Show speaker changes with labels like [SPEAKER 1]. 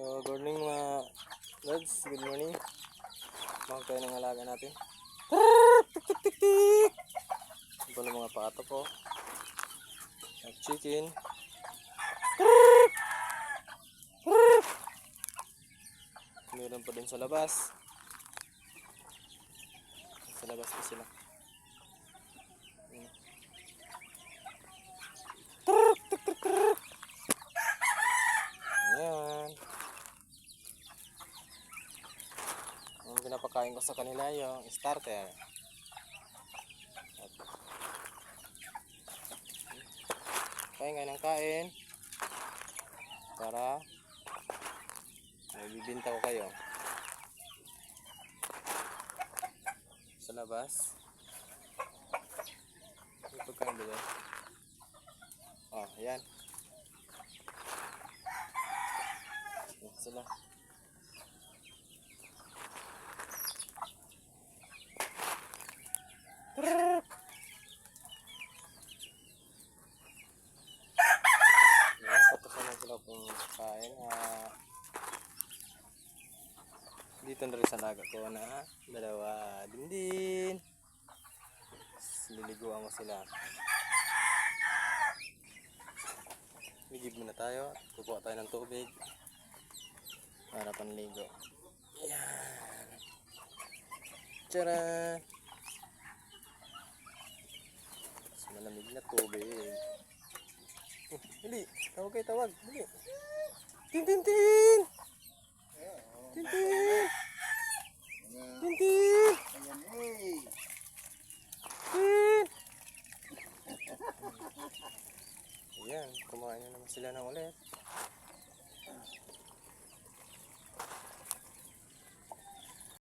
[SPEAKER 1] So, good morning mga lods. Good morning. Mga kayo ng alaga natin. Tik tik tik tik. Ito pala mga pato ko. At chicken. Meron pa din sa labas. Sa labas pa sila. Ayan. Ayan. Ang pinapakain ko sa kanila yung starter. At, kain kain ng kain. Para may bibinta ko kayo. Sa labas. May pagkain dyan? Oh, ayan. Yan sila. Yan, patusan na sila kung kain. Ah, dito na rin sa naga ko na dalawa din din. Liliguan ko sila. Ligib muna tayo. Kukuha tayo ng tubig. Para panligo. Yan. Tcharan! Mas malamig na tubig. Eh, Dali, tawag kayo tawag. Dali. Tin tin tin. Tin tin. Tin tin. Tin. Ayan, kumain na naman sila ng ulit.